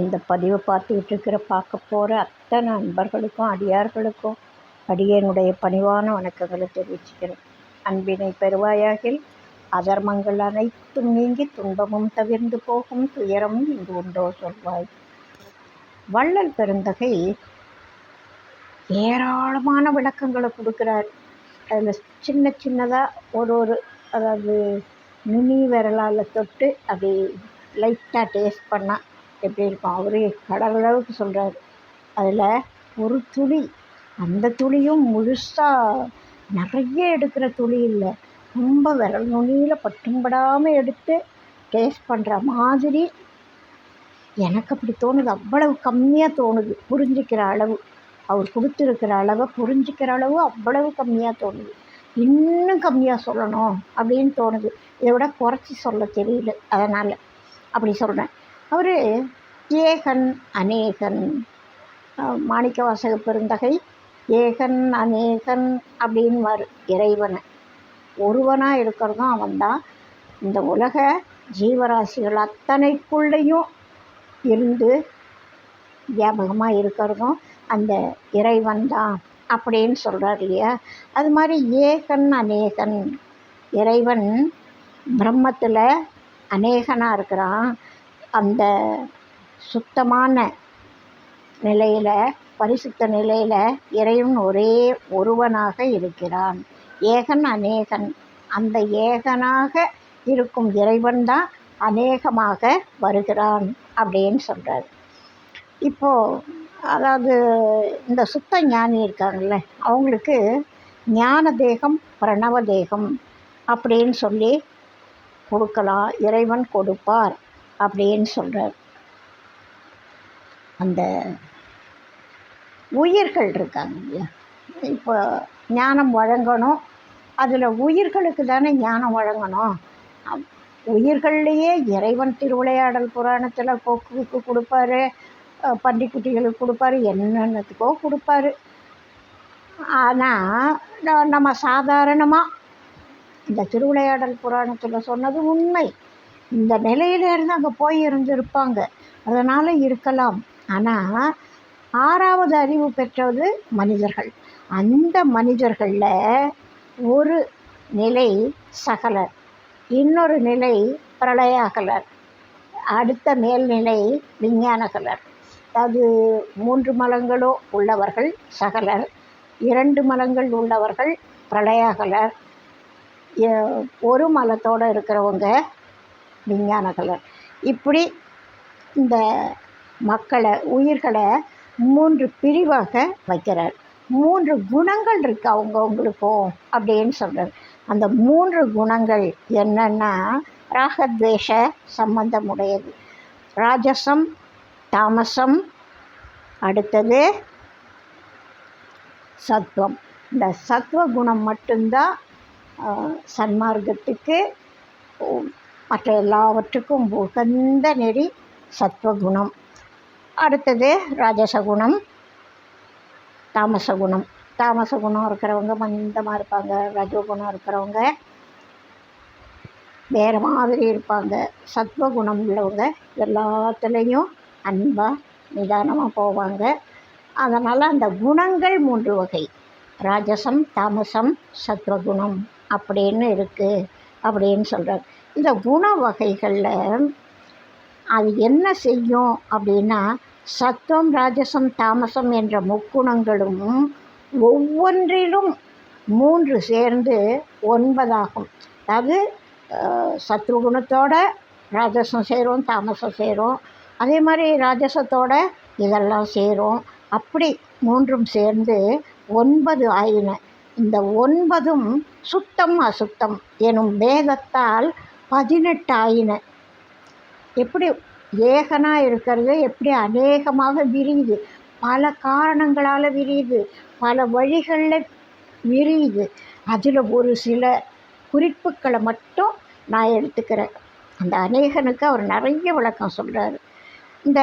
இந்த பதிவை பார்த்துக்கிட்டு இருக்கிற பார்க்க போகிற அத்தனை நண்பர்களுக்கும் அடியார்களுக்கும் அடியனுடைய பணிவான வணக்கங்களை தெரிவிச்சுக்கிறேன். அன்பினை பெறுவாயாகில் அதர்மங்கள் அனைத்தும் நீங்கி துன்பமும் தவிர்ந்து போகும் துயரமும் இங்கு உண்டோ சொல்வாய். வள்ளல் பெருந்தகை ஏராளமான விளக்கங்களை கொடுக்குறார். அதில் சின்ன சின்னதாக ஒரு ஒரு அதாவது நுனி விரலால் தொட்டு அப்படி லைட்டாக டேஸ்ட் பண்ணால் எப்படி இருக்கும் அவரே கடல் அளவுக்கு சொல்கிறாரு அதில் ஒரு துளி. அந்த துளியும் முழுசாக நிறைய எடுக்கிற துளி இல்லை. ரொம்ப விரல் நுனியில் பட்டும் படாமல் எடுத்து டேஸ்ட் பண்ணுற மாதிரி எனக்கு அப்படி தோணுது. அவ்வளவு கம்மியாக தோணுது. புரிஞ்சிக்கிற அளவு. அவர் கொடுத்துருக்கிற அளவை புரிஞ்சிக்கிற அளவு அவ்வளவு கம்மியாக தோணுது. இன்னும் கம்மியாக சொல்லணும் அப்படின்னு தோணுது. இதை விட குறைச்சி சொல்ல தெரியல. அதனால் அப்படி சொல்கிறேன் அவர் ஏகன் அநேகன். மாணிக்க வாசக பெருந்தகை ஏகன் அநேகன் அப்படின்வார் இறைவனை. ஒருவனாக இருக்கிறதும் அவன்தான். இந்த உலக ஜீவராசிகள் அத்தனைக்குள்ளேயும் இருந்து வியாபகமாக இருக்கிறதும் அந்த இறைவன் தான் அப்படின்னு சொல்கிறார் இல்லையா? அது மாதிரி ஏகன் அநேகன். இறைவன் பிரம்மத்தில் அநேகனாக இருக்கிறான். அந்த சுத்தமான நிலையில் பரிசுத்த நிலையில் இறைவன் ஒரே ஒருவனாக இருக்கிறான். ஏகன் அநேகன். அந்த ஏகனாக இருக்கும் இறைவன் தான் அநேகமாக வருகிறான் அப்படின்னு சொல்கிறார் இப்போது அதாவது இந்த சுத்த ஞானி இருக்காங்கள்ல அவங்களுக்கு ஞான தேகம் பிரணவ தேகம் அப்படின்னு சொல்லி கொடுக்கலாம் இறைவன் கொடுப்பார். அப்படின்னு சொல்கிறார் அந்த உயிர்கள் இருக்காங்க இல்லையா? இப்போ ஞானம் வழங்கணும். அதில் உயிர்களுக்கு தானே ஞானம் வழங்கணும். உயிர்கள்லேயே இறைவன் திருவிளையாடல் புராணத்தில் கொக்குக்கு கொடுப்பாரு. பன்றிக்குட்டிகளுக்கு கொடுப்பாரு. என்னென்னத்துக்கோ கொடுப்பாரு. ஆனால் நம்ம சாதாரணமாக இந்த திருவிளையாடல் புராணத்தில் சொன்னது உண்மை. இந்த நிலையிலேருந்து அங்கே போய் இருந்திருப்பாங்க. அதனால் இருக்கலாம். ஆனால் ஆறாவது அறிவு பெற்றது மனிதர்கள். அந்த மனிதர்களில் ஒரு நிலை சகலர். இன்னொரு நிலை பிரளயாகலர். அடுத்த மேல்நிலை விஞ்ஞானகலர். அது மூன்று மலங்களோ உள்ளவர்கள் சகலர். இரண்டு மலங்கள் உள்ளவர்கள் பிரளயாகலர். ஒரு மலத்தோடு இருக்கிறவங்க விஞ்ஞானகலர் இப்படி இந்த மக்களை உயிர்களை மூன்று பிரிவாக வைக்கிறார். மூன்று குணங்கள் இருக்குது அவங்கவுங்களுக்கும் அப்படின்னு சொல்கிறார் அந்த மூன்று குணங்கள் என்னென்னா ராகத்வேஷ சம்பந்தமுடையது. ராஜசம் தாமசம் அடுத்தது சத்வம். இந்த சத்வ குணம் மட்டும்தான் சன்மார்க்கத்துக்கு மற்ற எல்லாவற்றுக்கும் உகந்த நெறி சத்வகுணம். அடுத்தது ராஜசகுணம் தாமசகுணம். தாமசகுணம் இருக்கிறவங்க மந்தமாக இருப்பாங்க ரஜோகுணம் இருக்கிறவங்க வேறு மாதிரி இருப்பாங்க. சத்வகுணம் உள்ளவங்க எல்லாத்துலேயும் அன்பாக நிதானமாக போவாங்க. அதனால் அந்த குணங்கள் மூன்று வகை. ராஜசம் தாமசம் சத்வகுணம் அப்படின்னு இருக்குது அப்படின்னு சொல்கிறார் இந்த குண வகைகளில் அது என்ன செய்யும் அப்படின்னா சத்துவம் ராஜசம் தாமசம் என்ற முக்குணங்களும் ஒவ்வொன்றிலும் மூன்று சேர்ந்து ஒன்பதாகும். அதாவது சத்ருகுணத்தோட ராஜசம் சேரும் தாமசம் சேரும் அதே மாதிரி ராஜசத்தோட இதெல்லாம் சேரும் அப்படி மூன்றும் சேர்ந்து ஒன்பது ஆயின. இந்த ஒன்பதும் சுத்தம் அசுத்தம் எனும் வேகத்தால் பதினெட்டாயின. எப்படி ஏகனாக இருக்கிறது? எப்படி அநேகமாக விரியுது? பல காரணங்களால் விரியுது. பல வழிகளில் விரியுது. அதில் ஒரு சில குறிப்புகளை மட்டும் நான் எடுத்துக்கிறேன். அந்த அநேகனுக்கு அவர் நிறைய விளக்கம் சொல்கிறாரு இந்த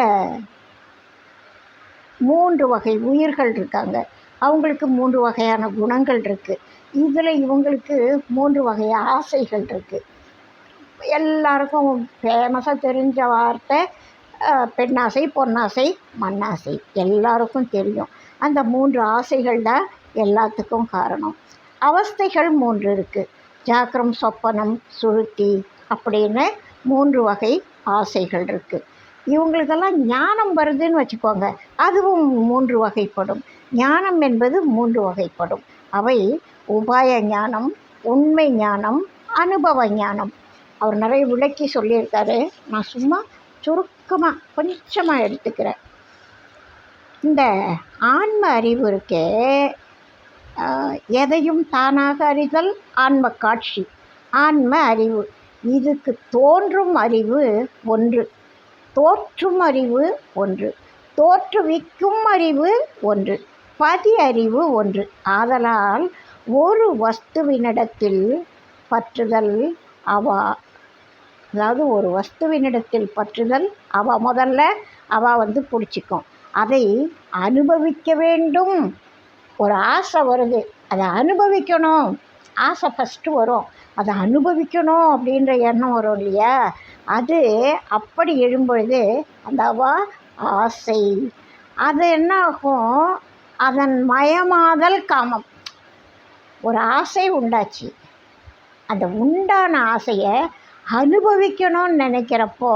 மூன்று வகை உயிர்கள் இருக்காங்க. அவங்களுக்கு மூன்று வகையான குணங்கள் இருக்குது இதில் இவங்களுக்கு மூன்று வகை ஆசைகள் இருக்குது எல்லாருக்கும் ஃபேமஸாக தெரிஞ்ச வார்த்தை பெண்ணாசை பொன்னாசை மண்ணாசை. எல்லாருக்கும் தெரியும். அந்த மூன்று ஆசைகள் தான் எல்லாத்துக்கும் காரணம். அவஸ்தைகள் மூன்று இருக்குது ஜாக்கிரம் சொப்பனம் சுருத்தி அப்படின்னு மூன்று வகை ஆசைகள் இருக்குது இவங்களுக்கெல்லாம் ஞானம் வருதுன்னு வச்சுக்கோங்க. அதுவும் மூன்று வகைப்படும். ஞானம் என்பது மூன்று வகைப்படும். அவை உபாய ஞானம் உண்மை ஞானம் அனுபவ ஞானம். அவர் நிறைய விளக்கி சொல்லியிருக்காரு. நான் சும்மா சுருக்கமாக கொஞ்சமாக எடுத்துக்கிறேன். இந்த ஆன்ம அறிவு இருக்கே எதையும் தானாக அறிதல் ஆன்ம காட்சி ஆன்ம அறிவு. இதுக்கு தோன்றும் அறிவு ஒன்று தோற்றும் அறிவு ஒன்று தோற்றுவிக்கும் அறிவு ஒன்று பதி அறிவு ஒன்று. ஆதலால் ஒரு வஸ்துவினிடத்தில் பற்றுதல் அவா அதாவது ஒரு வஸ்துவினிடத்தில் பற்றுதல் அவ முதல்ல அவ வந்து பிடிச்சிக்கும் அதை அனுபவிக்க வேண்டும். ஒரு ஆசை வருது. அதை அனுபவிக்கணும். ஆசை ஃபஸ்ட்டு வரும். அதை அனுபவிக்கணும் அப்படின்ற எண்ணம் வரும் இல்லையா? அது அப்படி எழும்பொழுது அந்த அவா ஆசை. அது என்ன ஆகும் அதன் மயமாதல் காமம். ஒரு ஆசை உண்டாச்சு. அந்த உண்டான ஆசையை அனுபவிக்கணும்னு நினைக்கிறப்போ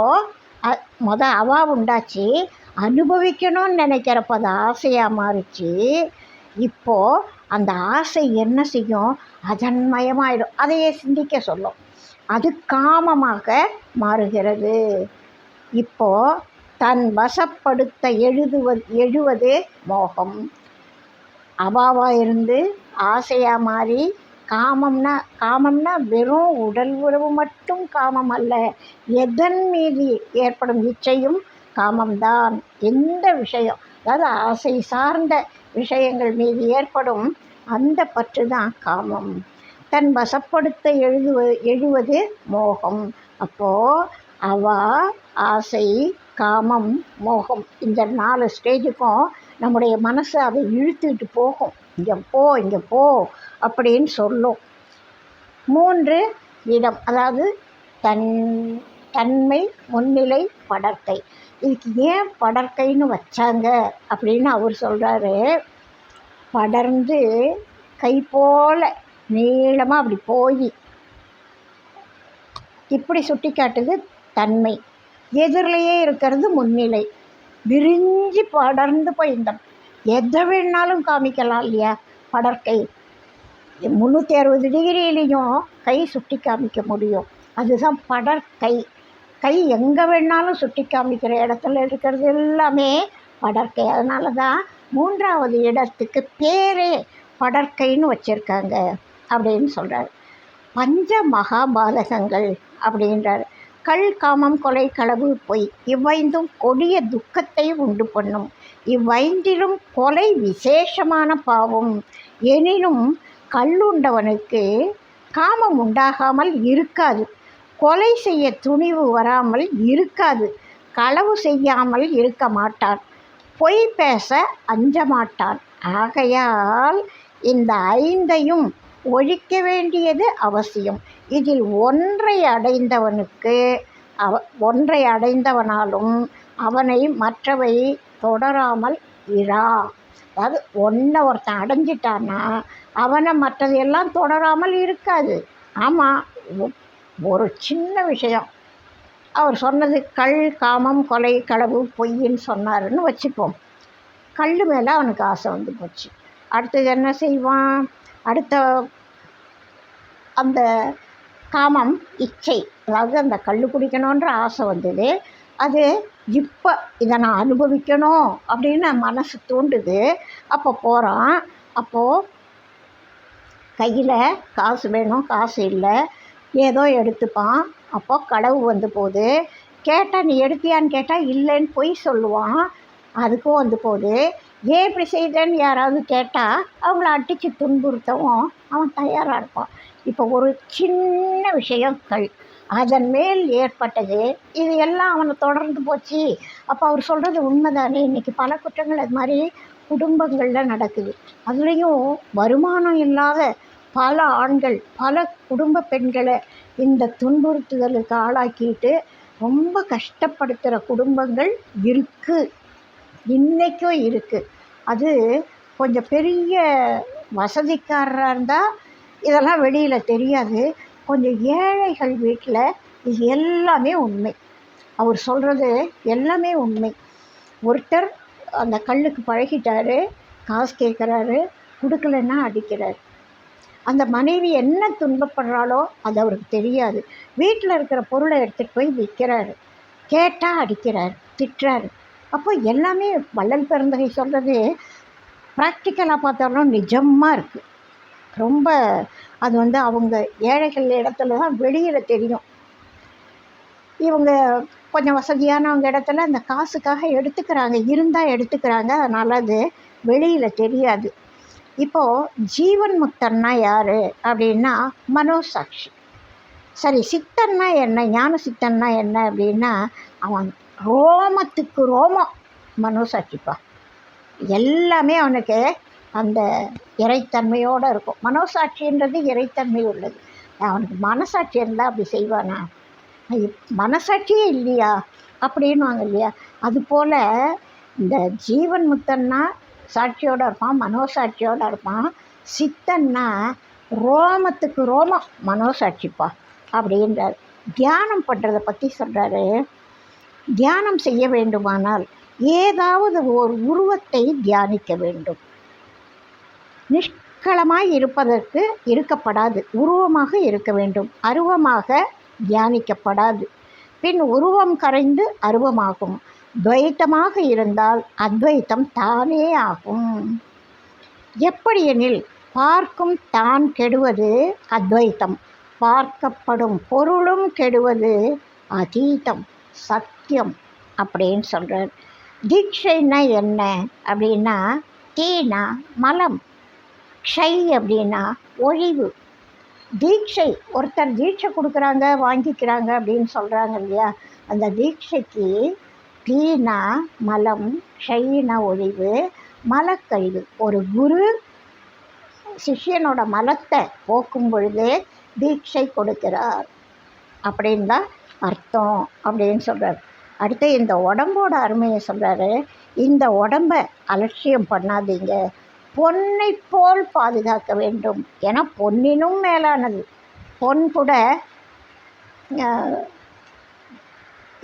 மொத அவா உண்டாச்சு. அனுபவிக்கணும்னு நினைக்கிறப்போ அது ஆசையாக மாறிச்சு. இப்போது அந்த ஆசை என்ன செய்யும்? அதன்மயமாயிடும் அதையே சிந்திக்க சொல்லும். அது காமமாக மாறுகிறது. இப்போது தன் வசப்படுத்த எழுதுவது எழுவது மோகம். அபாவாக இருந்து ஆசையாக மாறி காமம்னா காமம்னா வெறும் உடல் உறவு மட்டும் காமம் அல்ல. எதன் மீது ஏற்படும் இச்சையும் காமம்தான். எந்த விஷயம் அதாவது ஆசை சார்ந்த விஷயங்கள் மீது ஏற்படும் அந்த பற்று தான் காமம். தன் வசப்படுத்த எழுதுவ எழுவது மோகம். அப்போது அவா ஆசை காமம் மோகம் இந்த நாலு ஸ்டேஜுக்கும் நம்முடைய மனசு அதை இழுத்துக்கிட்டு போகும். இங்கே போ இங்கே போ அப்படின்னு சொல்லும். மூன்று இடம் அதாவது தன் தன்மை முன்னிலை படர்க்கை இதுக்கு ஏன் படர்க்கைன்னு வச்சாங்க அப்படின்னு அவர் சொல்கிறாரு படர்ந்து கை போல் நீளமாக அப்படி போய் இப்படி சுட்டி காட்டுது தன்மை. எதிரிலேயே இருக்கிறது முன்னிலை. விரிஞ்சு படர்ந்து போய் இந்த எதை வேணாலும் காமிக்கலாம் இல்லையா? படற்கை. முந்நூற்றி அறுபது டிகிரியிலையும் கை சுட்டி காமிக்க முடியும். அதுதான் படற்கை கை. எங்கே வேணாலும் சுட்டி காமிக்கிற இடத்துல இருக்கிறது எல்லாமே படற்கை அதனால தான் மூன்றாவது இடத்துக்கு பேரே படற்கைன்னு வச்சுருக்காங்க அப்படின்னு சொல்கிறார் பஞ்ச மகாபாதகங்கள் அப்படின்றார். கள் காமம் கொலை களவு பொய் இவ்வைந்தும் கொடிய துக்கத்தை உண்டு பண்ணும். இவ்வைந்திலும் கொலை விசேஷமான பாவம். எனினும் கல்லுண்டவனுக்கு காமம் உண்டாகாமல் இருக்காது. கொலை செய்ய துணிவு வராமல் இருக்காது. களவு செய்யாமல் இருக்க மாட்டான். பொய் பேச அஞ்ச மாட்டான். ஆகையால் இந்த ஐந்தையும் ஒழிக்க வேண்டியது அவசியம். இதில் ஒன்றை அடைந்தவனுக்கு அவ ஒன்றை அடைந்தவனாலும் அவனை மற்றவை தொடராமல் இரா அதாவது ஒன்றை ஒருத்தன் அடைஞ்சிட்டான்னா அவனை மற்றதையெல்லாம் தொடராமல் இருக்காது. ஆமாம் ஒரு சின்ன விஷயம். அவர் சொன்னது கள் காமம் கொலை களவு பொய்ன்னு சொன்னாருன்னு வச்சுப்போம். கல் மேலே அவனுக்கு ஆசை வந்து போச்சு. அடுத்தது என்ன செய்வான்? அடுத்த அந்த காமம் இச்சை. அதாவது அந்த கல் குடிக்கணுன்ற ஆசை வந்தது. அது இப்போ இதை நான் அனுபவிக்கணும் அப்படின்னு மனசு தூண்டுது. அப்போ போகிறான் அப்போது கையில் காசு வேணும் காசு இல்லை. ஏதோ எடுத்துப்பான். அப்போது களவு வந்து போகுது. கேட்டால் நீ எடுத்தியான்னு கேட்டால் இல்லைன்னு பொய் சொல்லுவான். அதுக்கும் வந்து போகுது. ஏன் இப்படி செய்தேன்னு யாராவது கேட்டால் அவங்கள அடித்து துன்புறுத்தவும் அவன் தயாராக இருப்பான். இப்போ ஒரு சின்ன விஷயம் கல். அதன் மேல் ஏற்பட்டது. இது எல்லாம் அவனை தொடர்ந்து போச்சு. அப்போ அவர் சொல்கிறது உண்மைதானே? இன்றைக்கி பல குற்றங்கள் அது மாதிரி குடும்பங்களில் நடக்குது. அதுலேயும் வருமானம் இல்லாத பல ஆண்கள் பல குடும்ப பெண்களை இந்த துன்புறுத்துதலுக்கு ஆளாக்கிட்டு ரொம்ப கஷ்டப்படுத்துகிற குடும்பங்கள் இருக்குது இன்றைக்கும் இருக்குது அது கொஞ்சம் பெரிய வசதிக்காரராக இருந்தால் இதெல்லாம் வெளியில் தெரியாது. கொஞ்சம் ஏழைகள் வீட்டில் இது எல்லாமே உண்மை. அவர் சொல்கிறது எல்லாமே உண்மை. ஒருத்தர் அந்த கல்லுக்கு பழகிட்டாரு காசு கேட்குறாரு கொடுக்கலன்னா அடிக்கிறார். அந்த மனைவி என்ன துன்பப்படுறாளோ அது அவருக்கு தெரியாது. வீட்டில் இருக்கிற பொருளை எடுத்துகிட்டு போய் விற்கிறாரு கேட்டால் அடிக்கிறார் திட்டுறாரு. அப்போ எல்லாமே வள்ளல் பெருந்தகை சொல்கிறது ப்ராக்டிக்கலாக பார்த்தாலும் நிஜமாக இருக்குது ரொம்ப அது வந்து அவங்க ஏழைகள் இடத்துல தான் வெளியில் தெரியும். இவங்க கொஞ்சம் வசதியானவங்க இடத்துல அந்த காசுக்காக எடுத்துக்கிறாங்க இருந்தால் எடுத்துக்கிறாங்க அதனால் அது வெளியில் தெரியாது. இப்போது ஜீவன் முக்தன்னா யார்? அப்படின்னா மனோசாட்சி சரி சித்தன்னா என்ன? ஞான சித்தன்னா என்ன அப்படின்னா அவன் ரோமத்துக்கு ரோமம். மனோசாட்சிப்பா எல்லாமே அவனுக்கு அந்த இறைத்தன்மையோடு இருக்கும். மனோசாட்சின்றது இறைத்தன்மை உள்ளது. அவனுக்கு மனசாட்சி இருந்தால் அப்படி செய்வானா? ஐயோ, மனசாட்சியே இல்லையா? அப்படின்னுவாங்க இல்லையா? அதுபோல் இந்த ஜீவன் முத்தன்னா சாட்சியோடு இருப்பான் மனோசாட்சியோடு இருப்பான். சித்தன்னா ரோமத்துக்கு ரோமம் மனோசாட்சிப்பா அப்படின்றார். தியானம் பண்ணுறதை பற்றி சொல்கிறாரு தியானம் செய்ய வேண்டுமானால் ஏதாவது ஒரு உருவத்தை தியானிக்க வேண்டும். நிஷ்களமாய் இருப்பதற்கு இருக்கப்படாது. உருவமாக இருக்க வேண்டும். அருவமாக தியானிக்கப்படாது. பின் உருவம் கரைந்து அருவமாகும். துவைத்தமாக இருந்தால் அத்வைத்தம் தானே ஆகும். எப்படியெனில் பார்க்கும் தான் கெடுவது அத்வைத்தம். பார்க்கப்படும் பொருளும் கெடுவது அதீதம். சத்தியம் அப்படின்னு சொல்கிறார் தீட்சைன்னா என்ன அப்படின்னா தீனா மலம். க்ஷை அப்படின்னா ஒழிவு. தீட்சை ஒருத்தர் தீட்சை கொடுக்குறாங்க வாங்கிக்கிறாங்க அப்படின்னு சொல்கிறாங்க இல்லையா? அந்த தீட்சைக்கு தீனா மலம் க்ஷைனா ஒழிவு மலக்கழிவு. ஒரு குரு சிஷ்யனோட மலத்தை போக்கும் பொழுது தீட்சை கொடுக்கிறார். அப்படின்னு தான் அர்த்தம் அப்படின்னு சொல்கிறார் அடுத்து இந்த உடம்போட அருமையை சொல்கிறாரு இந்த உடம்பை அலட்சியம் பண்ணாதீங்க. பொன்னை போல் பாதுகாக்க வேண்டும். ஏன்னா பொன்னினும் மேலானது. பொன் கூட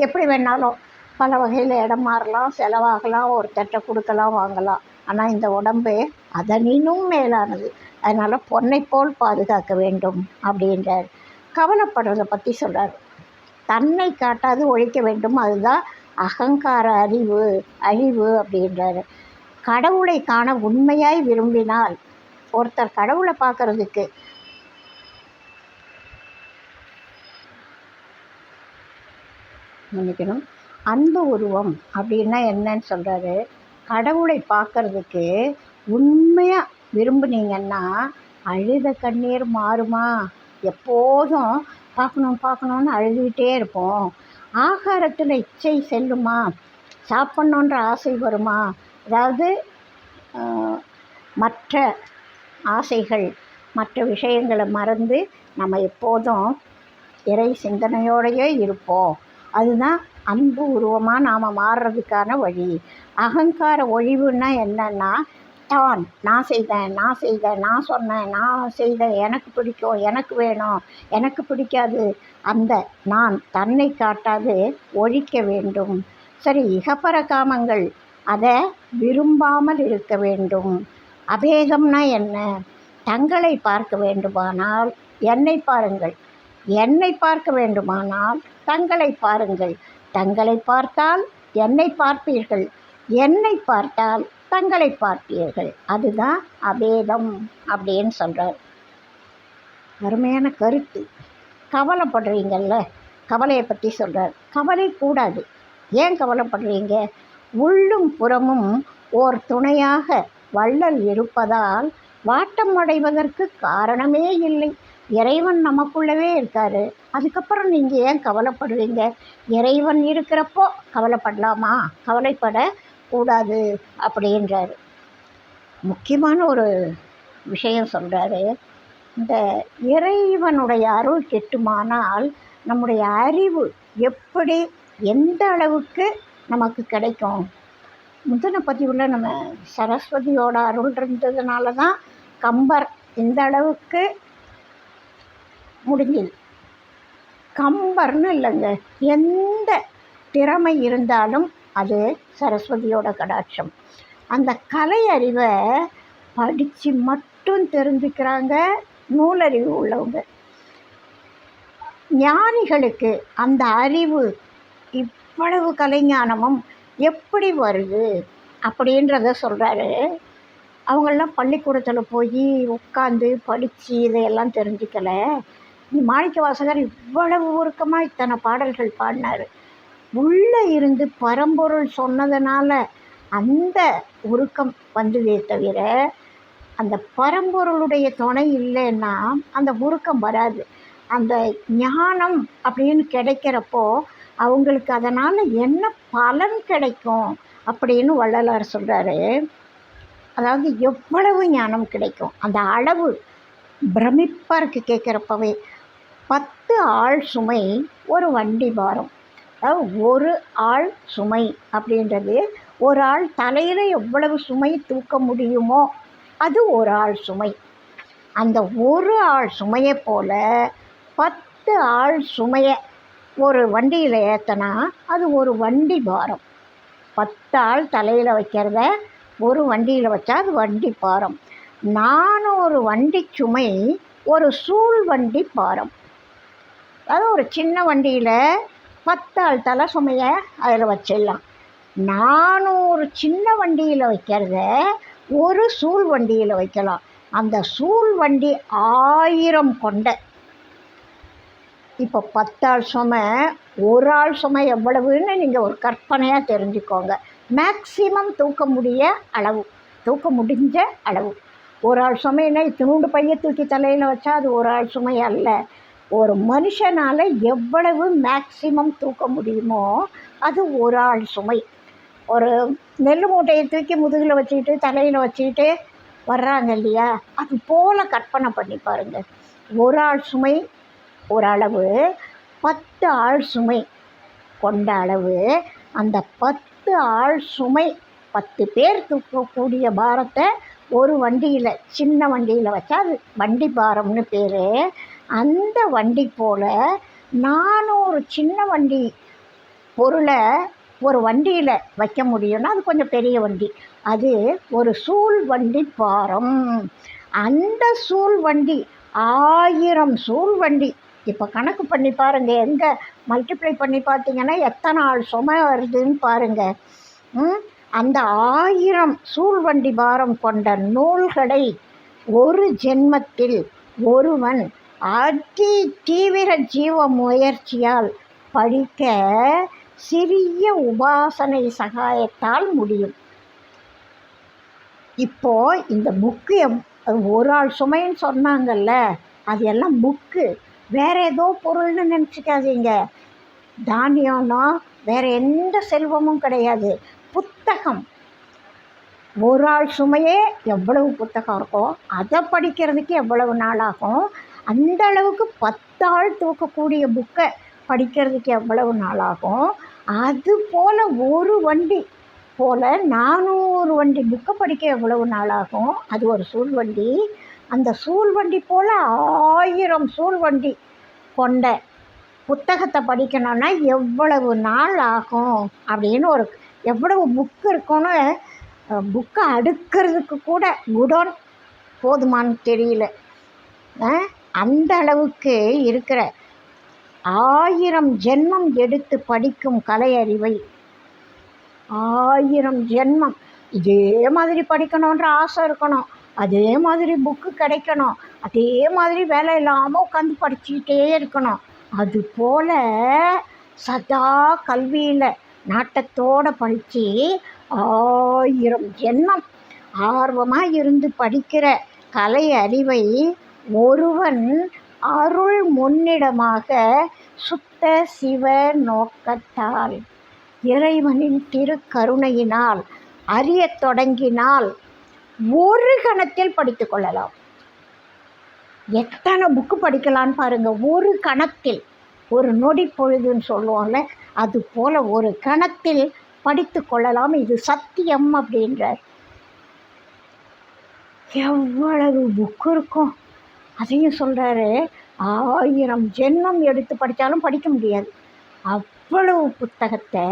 எப்படி வேணாலும் பல வகையில் இடம் மாறலாம் செலவாகலாம் ஒருத்தட்ட கொடுக்கலாம் வாங்கலாம். ஆனால் இந்த உடம்பு அதனினும் மேலானது. அதனால் பொன்னை போல் பாதுகாக்க வேண்டும் அப்படின்றார். கவலைப்படுறதை பற்றி சொல்கிறார் தன்னை காட்டாது ஒழிக்க வேண்டும். அதுதான் அகங்கார அறிவு அழிவு அப்படின்றாரு. கடவுளை காண உண்மையாய் விரும்பினால் ஒருத்தர் கடவுளை பார்க்கறதுக்கு நினைக்கணும் அன்பு உருவம் அப்படின்னா என்னன்னு சொல்கிறாரு கடவுளை பார்க்கறதுக்கு உண்மையாக விரும்புனீங்கன்னா அழுத கண்ணீர் மாறுமா? எப்போதும் பார்க்கணும் பார்க்கணுன்னு அழுதுகிட்டே இருப்போம். ஆகாரத்தில் இச்சை செல்லுமா? சாப்பிட்ணுன்ற ஆசை வருமா? அதாவது மற்ற ஆசைகள் மற்ற விஷயங்களை மறந்து நம்ம எப்போதும் இறை சிந்தனையோடையே இருப்போம். அதுதான் அன்பு உருவமாக நாம் மாறுறதுக்கான வழி. அகங்கார ஒழிவுன்னா என்னன்னா தான் நான் செய்தேன் நான் செய்தேன் நான் சொன்னேன் நான் செய்தேன் எனக்கு பிடிக்கும் எனக்கு வேணும் எனக்கு பிடிக்காது. அந்த நான் தன்னை காட்டாது ஒழிக்க வேண்டும். சரி இகப்பர காமங்கள். அதை விரும்பாமல் இருக்க வேண்டும். அபேகம்னா என்ன? தங்களை பார்க்க வேண்டுமானால் என்னை பாருங்கள். என்னை பார்க்க வேண்டுமானால் தங்களை பாருங்கள். தங்களை பார்த்தால் என்னை பார்ப்பீர்கள். என்னை பார்த்தால் தங்களை பார்ப்பீர்கள். அதுதான் அபேதம் அப்படின்னு சொல்கிறார் அருமையான கருத்து. கவலைப்படுறீங்கல்ல? கவலையை பற்றி சொல்கிறார் கவலை கூடாது ஏன் கவலைப்படுறீங்க? உள்ளும் புறமும் ஓர் துணையாக வள்ளல் இருப்பதால் வாட்டம் அடைவதற்கு காரணமே இல்லை. இறைவன் நமக்குள்ளவே இருக்காரு. அதுக்கப்புறம் நீங்கள் ஏன் கவலைப்படுவீங்க இறைவன் இருக்கிறப்போ கவலைப்படலாமா? கவலைப்படக்கூடாது அப்படின்றாரு. முக்கியமான ஒரு விஷயம் சொல்கிறாரு இந்த இறைவனுடைய அருள் கெட்டுமானால் நம்முடைய அறிவு எப்படி எந்த அளவுக்கு நமக்கு கிடைக்கும். முந்தின பதிவில் நம்ம சரஸ்வதியோட அருள் இருந்ததுனால தான் கம்பர் இந்த அளவுக்கு முடிஞ்சது கம்பர்னு இல்லைங்க எந்த திறமை இருந்தாலும் அது சரஸ்வதியோட கடாட்சம். அந்த கலை அறிவை படித்து மட்டும் தெரிஞ்சுக்கிறாங்க நூலறிவு உள்ளவங்க. ஞானிகளுக்கு அந்த அறிவு இப் எவ்வளவு கலைஞானமும் எப்படி வருது அப்படின்றத சொல்கிறாரு அவங்களாம் பள்ளிக்கூடத்தில் போய் உட்காந்து படித்து இதையெல்லாம் தெரிஞ்சுக்கலை. மாணிக்க வாசகர் இவ்வளவு உருக்கமாக இத்தனை பாடல்கள் பாடினார். உள்ளே இருந்து பரம்பொருள் சொன்னதுனால அந்த உருக்கம் வந்ததே தவிர அந்த பரம்பொருளுடைய துணை இல்லைன்னா அந்த உருக்கம் வராது. அந்த ஞானம் அப்படின்னு கிடைக்கிறப்போ அவங்களுக்கு அதனால் என்ன பலன் கிடைக்கும் அப்படின்னு வள்ளலார் சொல்கிறாரு அதாவது எவ்வளவு ஞானம் கிடைக்கும். அந்த அளவு பிரமிப்பாக இருக்குது கேட்குறப்பவே பத்து ஆள் சுமை ஒரு வண்டி பாரம். அதாவது ஒரு ஆள் சுமை அப்படின்றது ஒரு ஆள் தலையில் எவ்வளவு சுமை தூக்க முடியுமோ அது ஒரு ஆள் சுமை. அந்த ஒரு ஆள் சுமையை போல் பத்து ஆள் சுமையை ஒரு வண்டியில் ஏற்றினா அது ஒரு வண்டி பாரம். பத்து ஆள் தலையில் வைக்கிறத ஒரு வண்டியில் வச்சா அது வண்டி பாரம். நானூறு வண்டி சுமை ஒரு சூழ் வண்டி பாரம். அதாவது ஒரு சின்ன வண்டியில் பத்து ஆள் தலை சுமையை அதில் வச்சிடலாம். நானூறு சின்ன வண்டியில் வைக்கிறத ஒரு சூழ் வண்டியில் வைக்கலாம். அந்த சூழ் வண்டி ஆயிரம் கொண்ட இப்போ பத்தாள் சுமை ஒரு ஆள் சுமை எவ்வளவுன்னு நீங்கள் ஒரு கற்பனையாக தெரிஞ்சுக்கோங்க. மேக்சிமம் தூக்க முடிய அளவு. தூக்க முடிஞ்ச அளவு. ஒரு ஆள் சுமைன்னா இத்தினூண்டு பைய தூக்கி தலையில் வச்சா அது ஒரு ஆள் சுமை அல்ல. ஒரு மனுஷனால் எவ்வளவு மேக்சிமம் தூக்க முடியுமோ அது ஒரு ஆள் சுமை. ஒரு நெல் மூட்டையை தூக்கி முதுகில் வச்சுக்கிட்டு தலையில் வச்சுக்கிட்டு வர்றாங்க இல்லையா? அது போல் கற்பனை பண்ணி பாருங்கள் ஒரு ஆள் சுமை ஒரு அளவு பத்து ஆள் சுமை கொண்ட அளவு அந்த பத்து ஆள் சுமை பத்து பேர் தூக்கக்கூடிய பாரத்தை ஒரு வண்டியில் சின்ன வண்டியில் வச்சா அது வண்டி பாரம்னு பேர். அந்த வண்டி போல் நானூறு சின்ன வண்டி பொருளை ஒரு வண்டியில் வைக்க முடியும்னா அது கொஞ்சம் பெரிய வண்டி. அது ஒரு சூழ் வண்டி பாரம். அந்த சூழ் வண்டி ஆயிரம் சூழ் வண்டி இப்போ கணக்கு பண்ணி பாருங்கள் எங்கே மல்டிப்ளை பண்ணி பார்த்தீங்கன்னா எத்தனை ஆள் சுமை வருதுன்னு பாருங்கள் அந்த ஆயிரம் சூழ்வண்டி பாரம் கொண்ட நூல்களை ஒரு ஜென்மத்தில் ஒருவன் அதி தீவிர ஜீவ முயற்சியால் படிக்க சிறிய உபாசனை சகாயத்தால் முடியும். இப்போ இந்த புக்கு எம் ஒரு ஆள் சுமைன்னு சொன்னாங்கல்ல அது எல்லாம் புக்கு வேறு ஏதோ பொருள்னு நினச்சிக்காதீங்க. தானியம்னா வேறு எந்த செல்வமும் கிடையாது. புத்தகம். ஒரு ஆள் சுமையே எவ்வளவு புத்தகம் இருக்கும் அதை படிக்கிறதுக்கு எவ்வளவு நாள் ஆகும் அந்த அளவுக்கு பத்தாள் தூக்கக்கூடிய புக்கை படிக்கிறதுக்கு எவ்வளவு நாள் ஆகும். அது போல் ஒரு வண்டி போல் நானூறு வண்டி புக்கை படிக்க எவ்வளவு நாள் ஆகும். அது ஒரு சூழ் வண்டி அந்த சூழ்வண்டி போல் ஆயிரம் சூழ்வண்டி கொண்ட புத்தகத்தை படிக்கணும்னா எவ்வளவு நாள் ஆகும் அப்படின்னு ஒரு எவ்வளவு புக்கு இருக்குன்னு புக்கை அடுக்கிறதுக்கு கூட குடோன் போதுமான்னு தெரியல. அந்த அளவுக்கு இருக்கிற ஆயிரம் ஜென்மம் எடுத்து படிக்கும் கலை அறிவை ஆயிரம் ஜென்மம் இதே மாதிரி படிக்கணுன்ற ஆசை இருக்கணும். அதே மாதிரி புக்கு கிடைக்கணும். அதே மாதிரி வேலை இல்லாமல் உட்காந்து படிச்சுக்கிட்டே இருக்கணும். அது போல் சதா கல்வியில் நாட்டத்தோடு படித்து ஆயிரம் ஜென்மம் ஆர்வமாக இருந்து படிக்கிற கலை அறிவை ஒருவன் அருள் முன்னிடமாக சுத்த சிவ நோக்கத்தால் இறைவனின் திருக்கருணையினால் அறியத் தொடங்கினால் ஒரு கணத்தில் படித்து கொள்ளலாம். எத்தனை புக்கு படிக்கலான்னு பாருங்கள் ஒரு கணத்தில். ஒரு நொடி பொழுதுன்னு சொல்லுவாங்க அது போல் ஒரு கணத்தில் படித்து கொள்ளலாம். இது சத்தியம் அப்படின்றார். எவ்வளவு புக்கு இருக்கும். அதையும் சொல்கிறாரு ஆயிரம் ஜென்மம் எடுத்து படித்தாலும் படிக்க முடியாது. அவ்வளவு புத்தகத்தை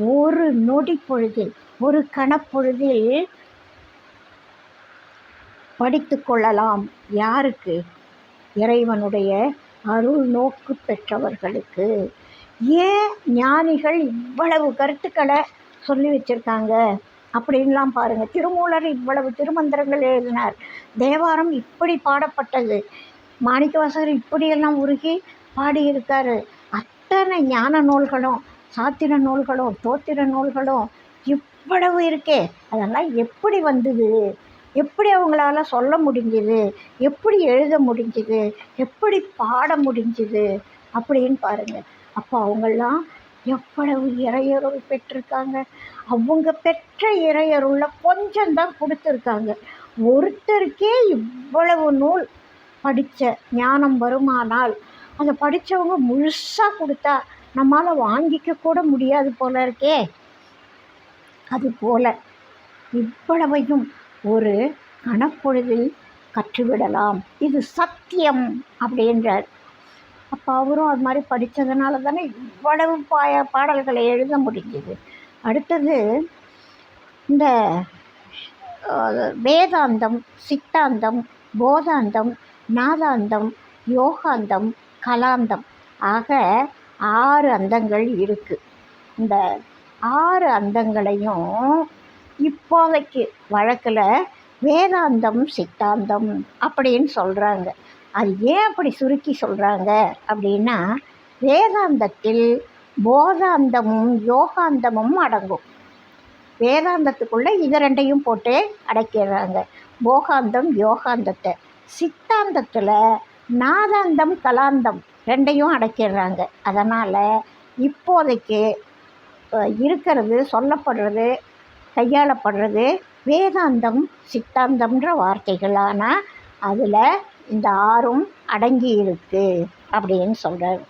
ஒரு நொடி பொழுதில் ஒரு கணப்பொழுதில் படித்து கொள்ளலாம். யாருக்கு? இறைவனுடைய அருள் நோக்கு பெற்றவர்களுக்கு. ஏன் ஞானிகள் இவ்வளவு கருத்துக்களை சொல்லி வச்சுருக்காங்க? அப்படின்லாம் பாருங்கள் திருமூலர் இவ்வளவு திருமந்திரங்கள் எழுதினார். தேவாரம் இப்படி பாடப்பட்டது. மாணிக்கவாசகர் இப்படியெல்லாம் உருகி பாடியிருக்காரு. அத்தனை ஞான நூல்களும் சாத்திர நூல்களும் தோத்திர நூல்களும் இவ்வளவு இருக்கே. அதெல்லாம் எப்படி வந்தது? எப்படி அவங்களால சொல்ல முடிஞ்சுது? எப்படி எழுத முடிஞ்சுது? எப்படி பாட முடிஞ்சுது? அப்படின்னு பாருங்கள் அப்போ அவங்கெல்லாம் எவ்வளவு இறையருள் பெற்றிருக்காங்க. அவங்க பெற்ற இறையருள கொஞ்சம் தான் கொடுத்துருக்காங்க. ஒருத்தருக்கே இவ்வளவு நூல் படித்த ஞானம் வருமானால் அந்த படித்தவங்க முழுசாக கொடுத்தா நம்மளால் வாங்கிக்க கூட முடியாது போல இருக்கே. அது போல இவ்வளவையும் ஒரு கணப்பொழுதில் கற்றுவிடலாம். இது சத்தியம் அப்படின்றார். அப்போ அவரும் அது மாதிரி படித்ததுனால தானே இவ்வளவு பாய பாடல்களை எழுத முடிஞ்சுது. அடுத்தது இந்த வேதாந்தம் சித்தாந்தம் போதாந்தம் நாதாந்தம் யோகாந்தம் கலாந்தம் ஆக ஆறு அந்தங்கள் இருக்குது இந்த ஆறு அந்தங்களையும் இப்போதைக்கு வழக்கில் வேதாந்தம் சித்தாந்தம் அப்படின்னு சொல்கிறாங்க அது ஏன் அப்படி சுருக்கி சொல்கிறாங்க அப்படின்னா வேதாந்தத்தில் போதாந்தமும் யோகாந்தமும் அடங்கும். வேதாந்தத்துக்குள்ளே இது ரெண்டையும் போட்டு அடைக்கிறாங்க போகாந்தம் யோகாந்தத்தை. சித்தாந்தத்தில் நாதாந்தம் கலாந்தம் ரெண்டையும் அடைக்கிறாங்க அதனால் இப்போதைக்கு இருக்கிறது சொல்லப்படுறது கையாளப்படுறது வேதாந்தம் சித்தாந்தம்ன்ற வார்த்தைகள். ஆனால் அதில் இந்த ஆறும் அடங்கி இருக்கு அப்படின்னு சொல்கிறார்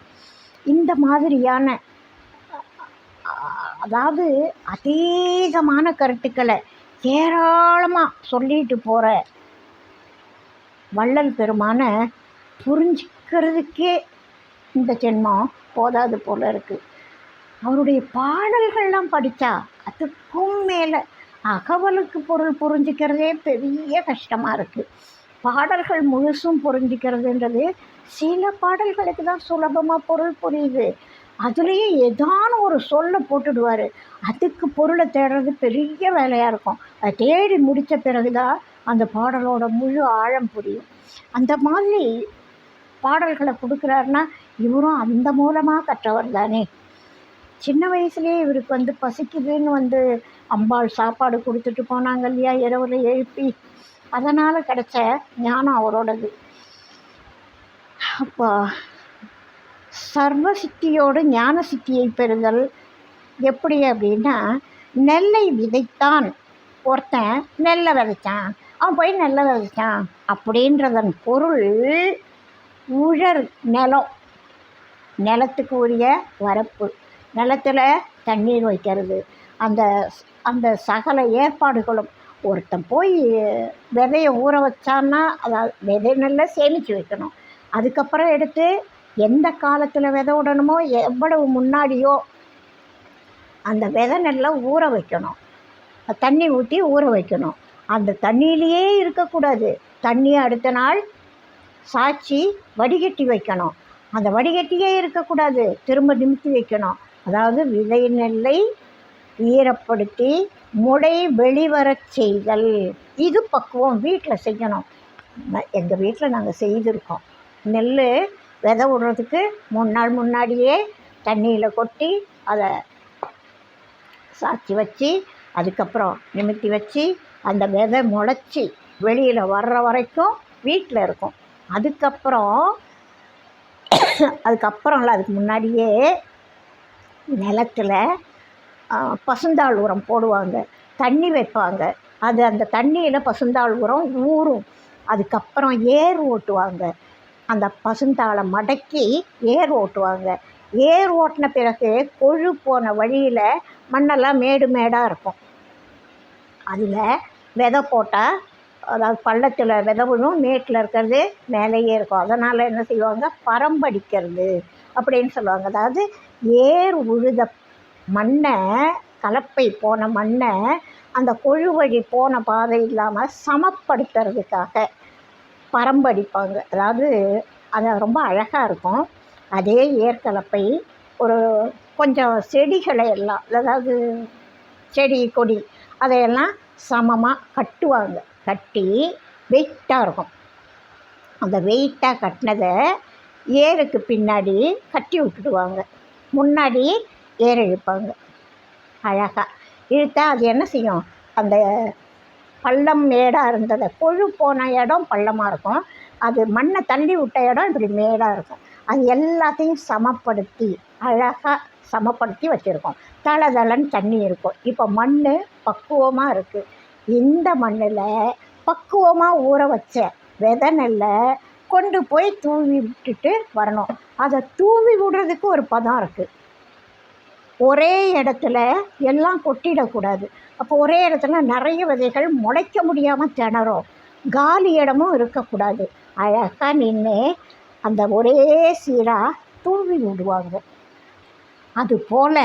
இந்த மாதிரியான அதாவது அதீதமான கருத்துக்களை ஏராளமாக சொல்லிட்டு போகிற வள்ளல் பெருமானை புரிஞ்சுக்கிறதுக்கே இந்த ஜென்மம் போதாது போல இருக்குது அவருடைய பாடல்கள்லாம் படித்தா அதுக்கும் மேலே அகவலுக்கு பொருள் புரிஞ்சுக்கிறதே பெரிய கஷ்டமாக இருக்குது பாடல்கள் முழுசும் புரிஞ்சுக்கிறதுன்றது சில பாடல்களுக்கு தான் சுலபமாக பொருள் புரியுது. அதுலேயே ஏதான ஒரு சொல்ல போட்டுடுவார். அதுக்கு பொருளை தேடுறது பெரிய வேலையாக இருக்கும். அதை தேடி முடித்த பிறகு தான் அந்த பாடலோட முழு ஆழம் புரியும். அந்த மாதிரி பாடல்களை கொடுக்குறாருன்னா இவரும் அந்த மூலமாக கற்றவர் தானே. சின்ன வயசுலேயே இவருக்கு வந்து பசிக்குதுன்னு வந்து அம்பாள் சாப்பாடு கொடுத்துட்டு போனாங்க இல்லையா? இரவில் எழுப்பி. அதனால் கிடச்ச ஞானம் அவரோடது. அப்போ சர்வ சித்தியோடு ஞான சித்தியை பெறுதல் எப்படி அப்படின்னா நெல்லை விதைத்தான் ஒருத்தன் நெல்லை விதைச்சான். அவன் போய் நெல்லை விதைச்சான். அப்படின்றதன் பொருள் உழர் நிலம். நிலத்துக்கு உரிய வரப்பு. நிலத்தில் தண்ணீர் வைக்கிறது. அந்த அந்த சகல ஏற்பாடுகளும் ஒருத்தன் போய் விதையை ஊற வச்சான்னா அதாவது விதை நல்லா சேமித்து வைக்கணும். அதுக்கப்புறம் எடுத்து எந்த காலத்தில் விதை விடணுமோ எவ்வளவு முன்னாடியோ அந்த விதை நல்லா ஊற வைக்கணும். தண்ணி ஊற்றி ஊற வைக்கணும். அந்த தண்ணியிலேயே இருக்கக்கூடாது. தண்ணியை அடுத்த நாள் சாய்ச்சி வடிகட்டி வைக்கணும். அந்த வடிகட்டியே இருக்கக்கூடாது. திரும்ப நிமித்தி வைக்கணும். அதாவது விதை நெல்லை ஈரப்படுத்தி முடை வெளிவரச் செய்தல். இது பக்குவம் வீட்டில் செய்யணும். எங்கள் வீட்டில் நாங்கள் செய்திருக்கோம். நெல் விதை விடுறதுக்கு மூணு நாள் முன்னாடியே தண்ணியில் கொட்டி அதை சாய்ச்சி வச்சு அதுக்கப்புறம் நிமித்தி வச்சு அந்த விதை முளைச்சி வெளியில் வர்ற வரைக்கும் வீட்டில் இருக்கும். அதுக்கப்புறம் அதுக்கப்புறம்ல அதுக்கு முன்னாடியே நிலத்தில் பசுந்தாள் உரம் போடுவாங்க. தண்ணி வைப்பாங்க. அது அந்த தண்ணியில் பசுந்தாள் உரம் ஊறும். அதுக்கப்புறம் ஏர் ஓட்டுவாங்க. அந்த பசுந்தாளை மடக்கி ஏர் ஓட்டுவாங்க. ஏர் ஓட்டின பிறகு கொழு போன வழியில் மண்ணெல்லாம் மேடு மேடாக இருக்கும். அதில் விதை போட்டால் அதாவது பள்ளத்தில் விதை விழும் மேட்டில் இருக்கிறது மேலேயே இருக்கும். அதனால் என்ன செய்வாங்க? பரம்படிக்கிறது. அப்படின்னு சொல்லுவாங்க. அதாவது ஏர் உழுத மண்ணை கலப்பை போன மண்ணை அந்த கொழு வழி போன பாதை இல்லாமல் சமப்படுத்துறதுக்காக பரம்படிப்பாங்க அதாவது அது ரொம்ப அழகாக இருக்கும். அதே ஏற்கலப்பை ஒரு கொஞ்சம் செடிகளை எல்லாம் அதாவது செடி கொடி அதையெல்லாம் சமமாக கட்டுவாங்க. கட்டி வெயிட்டாக இருக்கும். அந்த வெயிட்டாக கட்டினதை ஏருக்கு பின்னாடி கட்டி விட்டுடுவாங்க. முன்னாடி ஏர் இழுப்பாங்க. அழகாக இழுத்தா அது என்ன செய்யும்? அந்த பள்ளம் மேடாக இருந்ததை கொழு போன இடம் பள்ளமாக இருக்கும். அது மண்ணை தள்ளி விட்ட இடம் இப்படி மேடாக இருக்கும். அது எல்லாத்தையும் சமப்படுத்தி அழகாக சமப்படுத்தி வச்சுருக்கோம். தள தளன்னு தண்ணி இருக்கும். இப்போ மண் பக்குவமாக இருக்குது இந்த மண்ணில் பக்குவமாக ஊற வச்ச விதை நெல்லை கொண்டு போய் தூவி விட்டுட்டு வரணும். அதை தூவி விடுறதுக்கு ஒரு பதம் இருக்குது ஒரே இடத்துல எல்லாம் கொட்டிடக்கூடாது. அப்போ ஒரே இடத்துல நிறைய விதைகள் முளைக்க முடியாமல் திணறும். காலி இடமும் இருக்கக்கூடாது. அழகாக நின்று அந்த ஒரே சீராக தூவி விடுவாங்க. அது போல்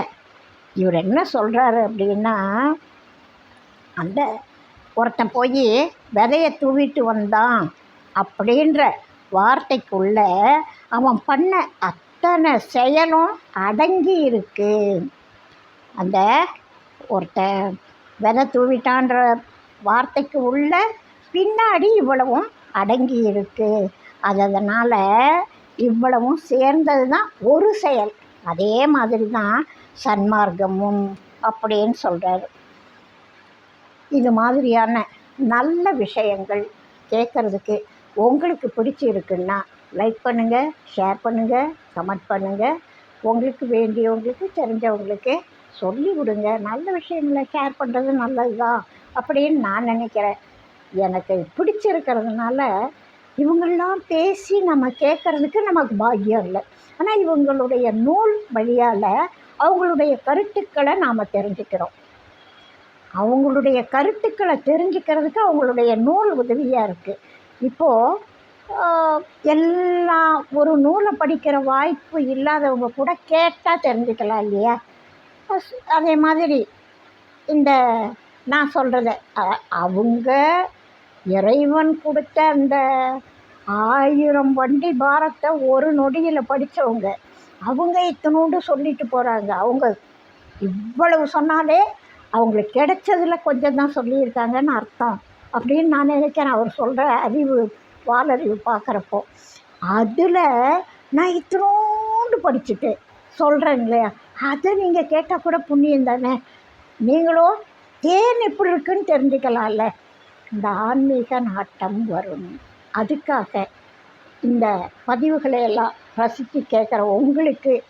இவர் என்ன சொல்கிறாரு அப்படின்னா அந்த ஒருத்தன் போய் விதையை தூவிட்டு வந்தான் அப்படின்ற வார்த்தைக்குள்ளே அவன் பண்ண அத்தனை செயலும் அடங்கி இருக்கு. அந்த ஒருத்தன் விதை தூவிட்டான்ற வார்த்தைக்கு உள்ள பின்னாடி இவ்வளவும் அடங்கி இருக்கு. அதனால் இவ்வளவும் சேர்ந்தது தான் ஒரு செயல். அதே மாதிரி தான் சன்மார்க்கமும் அப்படின்னு சொல்கிறாரு இது மாதிரியான நல்ல விஷயங்கள் கேட்குறதுக்கு உங்களுக்கு பிடிச்சிருக்குன்னா லைக் பண்ணுங்கள் ஷேர் பண்ணுங்கள் கமெண்ட் பண்ணுங்கள் உங்களுக்கு வேண்டியவங்களுக்கு தெரிஞ்சவங்களுக்கு சொல்லி விடுங்க. நல்ல விஷயங்களை ஷேர் பண்ணுறது நல்லது தான் அப்படின்னு நான் நினைக்கிறேன். எனக்கு பிடிச்சிருக்கிறதுனால இவங்கெல்லாம் பேசி நம்ம கேட்குறதுக்கு நமக்கு பாக்கியம் இல்லை. ஆனால் இவங்களுடைய நூல் வழியால் அவங்களுடைய கருத்துக்களை நாம் தெரிஞ்சுக்கிறோம். அவங்களுடைய கருத்துக்களை தெரிஞ்சுக்கிறதுக்கு அவங்களுடைய நூல் உதவியாக இருக்குது இப்போது எல்லாம் ஒரு நூலை படிக்கிற வாய்ப்பு இல்லாதவங்க கூட கேட்டால் தெரிஞ்சுக்கலாம் இல்லையா? அதே மாதிரி இந்த நான் சொல்கிறத அவங்க இறைவன் கொடுத்த அந்த ஆயிரம் வண்டி பாரத்தை ஒரு நொடியில் படித்தவங்க அவங்க இத்தனோண்டு சொல்லிட்டு போகிறாங்க அவங்க இவ்வளவு சொன்னாலே அவங்களுக்கு கிடைச்சதில் கொஞ்சம் தான் சொல்லியிருக்காங்கன்னு அர்த்தம். அப்படின்னு நான் நினைக்கிறேன். அவர் சொல்கிற அறிவு வாலறிவு பார்க்குறப்போ. அதில் நான் இத்தனோண்டு படிச்சுட்டு சொல்கிறேன் இல்லையா? அதை நீங்கள் கேட்டால் கூட புண்ணியம் தானே? நீங்களும் தேன் எப்படி இருக்குன்னு தெரிஞ்சுக்கலாம்ல? இந்த ஆன்மீக நாட்டம் வரும். அதுக்காக இந்த பதிவுகளை எல்லாம் ரசித்து கேட்குற உங்களுக்கு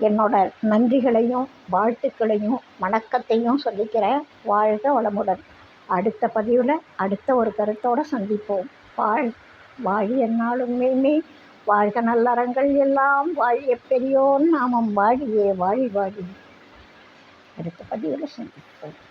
என்னோட நன்றிகளையும் வாழ்த்துக்களையும் வணக்கத்தையும் சொல்லிக்கிறேன். வாழ்க வளமுடன். அடுத்த பதிவில் அடுத்த ஒரு கருத்தோடு சந்திப்போம். வாழ் வாழிய நாளும் மேமே வாழ்க நல்லறங்கள் எல்லாம் வாழிய பெரியோன் நாமம் வாழியே வாழி வாழி. அடுத்த பதிவில் சந்திப்போம்.